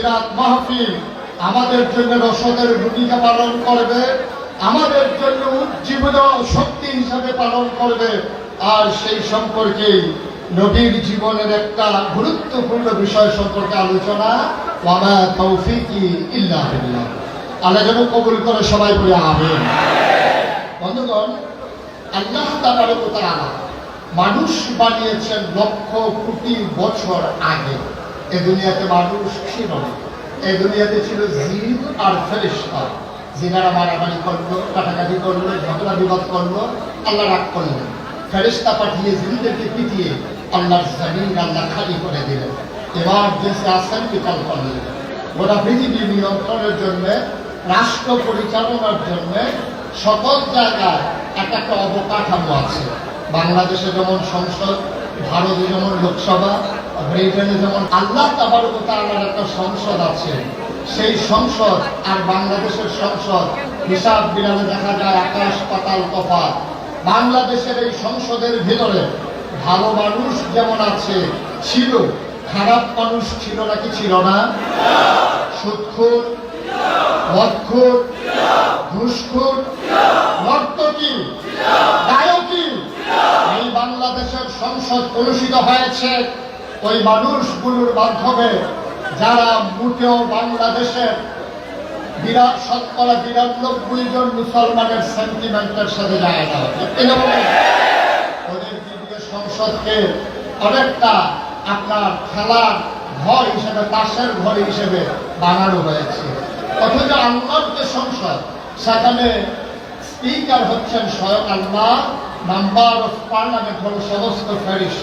সিরাত মাহফিল আমাদের জন্য রসদের ভূমিকা পালন করবে, আমাদের জন্য উজ্জীবিত শক্তি হিসাবে পালন করবে। আর সেই সম্পর্কে নবীর জীবনের একটা গুরুত্বপূর্ণ বিষয় সম্পর্কে আলোচনা, ওয়ামা কবুল করে সবাই বলে আমিন। বন্ধুগণ, আল্লাহ তাআলা মানুষ বানিয়েছেন লক্ষ কোটি বছর আগে। এ দুনিয়াতে মানুষ ছিল না। এই দুনিয়াতে ছিল জিন আর ফেরেশতা। জিনারা মারামারি করল, কাটাকাটি করল ঝগড়া বিবাদ করল, আল্লাহ রাগ করলেন। ফেরেশতা পাঠিয়ে জিনদেরকে পিটিয়ে আল্লাহর জমিন আল্লাহ খালি করে দিলেন। এবার দেশে আসেন বিকল করলেন গোটা পৃথিবী নিয়ন্ত্রণের জন্য, রাষ্ট্র পরিচালনার জন্য সকল জায়গায় একটা একটা অবকাঠামো আছে। বাংলাদেশে যেমন সংসদ, ভারতে যেমন লোকসভা ব্রিটেনে যেমন আল্লাহ একটা সংসদ আছে, সেই সংসদ আর বাংলাদেশের সংসদ, হিসাব বিড়ালে দেখা যায় আকাশ, পাতাল বাংলাদেশের এই সংসদের ভিতরে ভালো মানুষ যেমন আছে, ছিল। খারাপ মানুষ ছিল নাকি ছিল না? সুৎখুর মদখুর ঘুষখুর নর্তকী গায়কী এই বাংলাদেশের সংসদ কলুষিত হয়েছে ওই মানুষগুলোর মাধ্যমে যারা মোটেও বাংলাদেশের বিরাট শতকরা বিরানব্বই জন মুসলমানের সেন্টিমেন্টের সাথে যায় না। এরকম ওদেরকে সংসদকে অনেকটা আপনার খেলার ঘর হিসেবে তাসের ঘর হিসেবে বানানো হয়েছে। অথচ আল্লাহর যে সংসদ, সেখানে স্পিকার হচ্ছেন স্বয়ং আল্লাহ নাম্বার অফ পার্লামেন্ট হল সমস্ত ফেরিস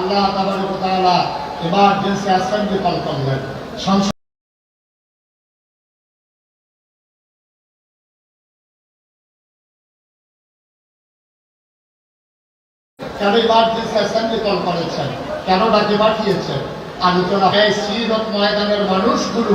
আল্লাহ এবার ওয়া তাআলা এমার্জেন্সি অ্যাসেম্বলি কল করলেন কেন কেন ডাকে পাঠিয়েছেন? আলোচনা হয় শ্রীরথ ময়দানের মানুষগুলো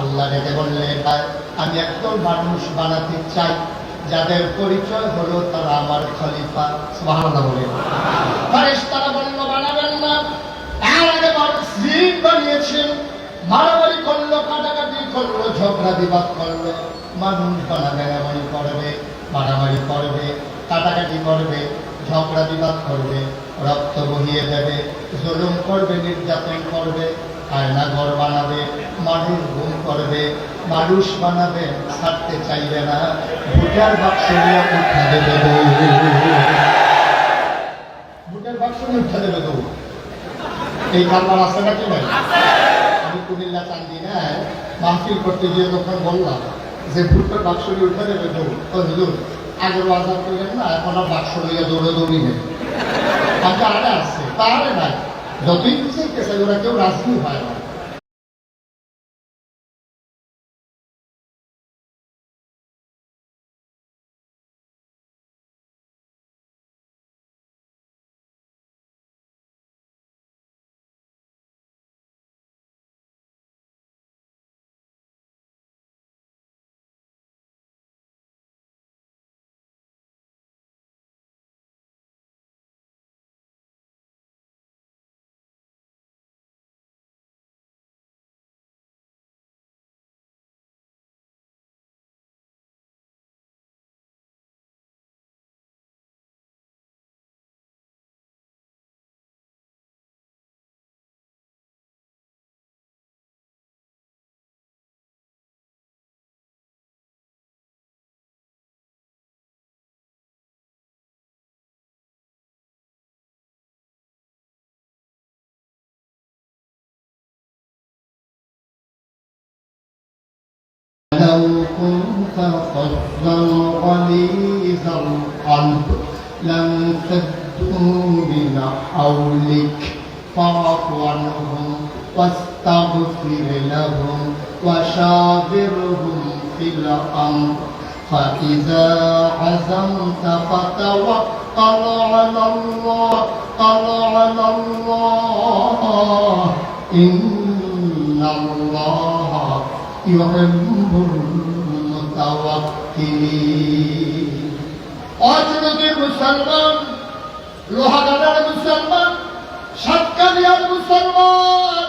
আল্লাহ রেখে বললেন আমি একদম মানুষ বানাতে চাই যাদের পরিচয় হলো তারা আমার খলিফা বলল বানাবেন না বানিয়েছেন মারামারি করল কাটাকাটি করল ঝগড়া বিবাদ করল। মানুষ বানাবে এমনই করবে, মারামারি করবে কাটাকাটি করবে ঝগড়া বিবাদ করবে, রক্ত বহিয়ে দেবে, জুলুম করবে, নির্যাতন করবে আয়না ঘর বানাবে, মানুষ গুম করবে, মানুষ বানাবে, ছাড়তে চাইবে না, ভোটার বাক্স উঠা দেবে ভোটার বাক্স উঠা দেবে এই কারবার আছে নাকি নাই? আমি কুমিল্লা চান্দি না মাহফিল করতে গিয়ে তখন বললাম যে ভুট্টার বাক্স উঠে দেবে হুজুর, আগের বাজার করলেন না, এখন আর বাক্স লইয়া দৌড়ে দৌড়ি নেই। আমি আরে আছে তাহলে নাই যতই বুঝাইতেছে ওরা কেউ রাজনীতি হয় না। لو كنت فظا غليظ القلب لانفضوا من حولك فاعف عنهم واستغفر لهم وشاورهم في الأمر فإذا عزمت فتوكل على الله على الله إن الله يحب المتوكلين অজনদীর মুসলমান লোহাগাড়ার মুসলমান সাতকালিয়ার মুসলমান